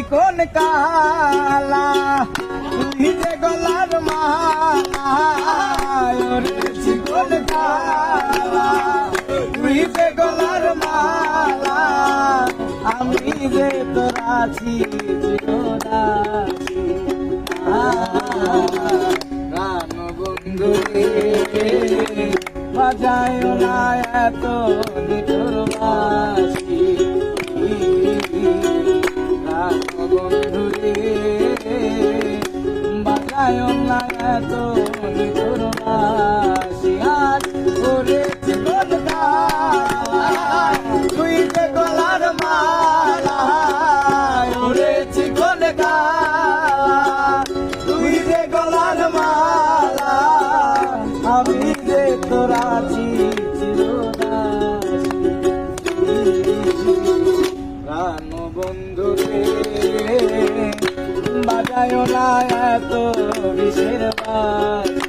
চিকন কালা তুই যে গলার মালা চিকন কালা তুই গলার মালা আমি যে তোর আছি। প্রাণ বন্ধু বাজায় না এত না এত বিষের বাসি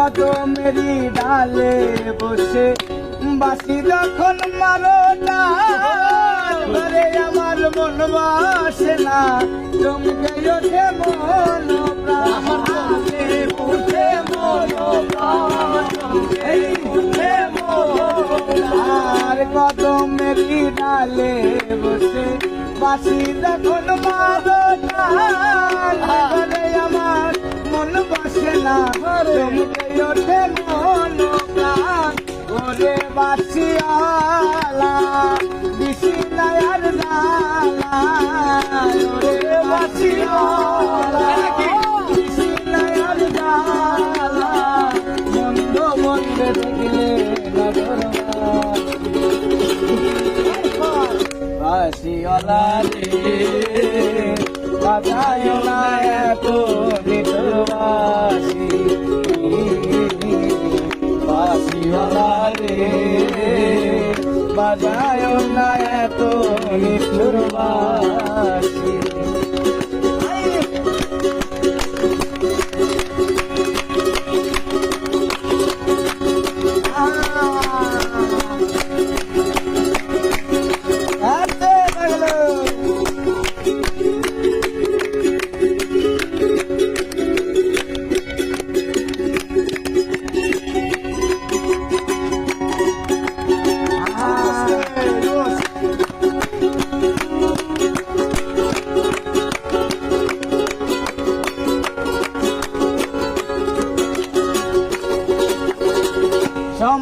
কত মেরি ডালে বসে। বাসি যখন মারো ধরে আমার মন বাসে না। চমকে ওঠে মন প্রাণে উঠে মন আর কত ডালে বসে? বাসি যখন মারো আমার মন বসে না চমকে ওঠে মন প্রাণ ওরে বাসিয়ালা বিশি নায়ার জালা ওরে বাসিয়ালা বিশি নায়ার জালা মন্দ মন্দে দেখলে নগর বাসিওয়ালা রে। বাজায় না এত নিঠুর বাসি বাসিওয়ালা রে বাজায় না এত নিঠুর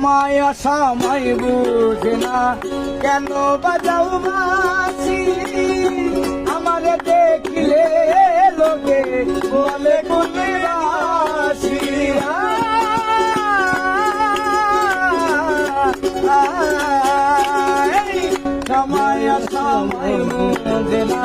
সময় অসময় বুঝে না কেন বাজাও বাসি আমারে দেখিলে লোকে বলে কোনে বাসি সময় অসময় বুঝে না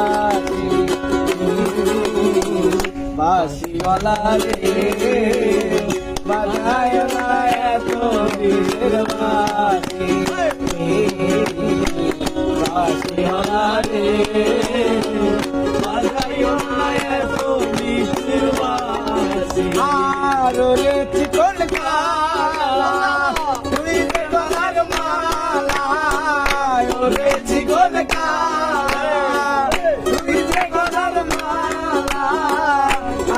গলা রে বাধায় মায়া তো বীর মারে বাসি হলা রে বাধায় মায়া তো বীর মারে আর রে চিকন কালা তুই বেলার মালা রে চিকন কালা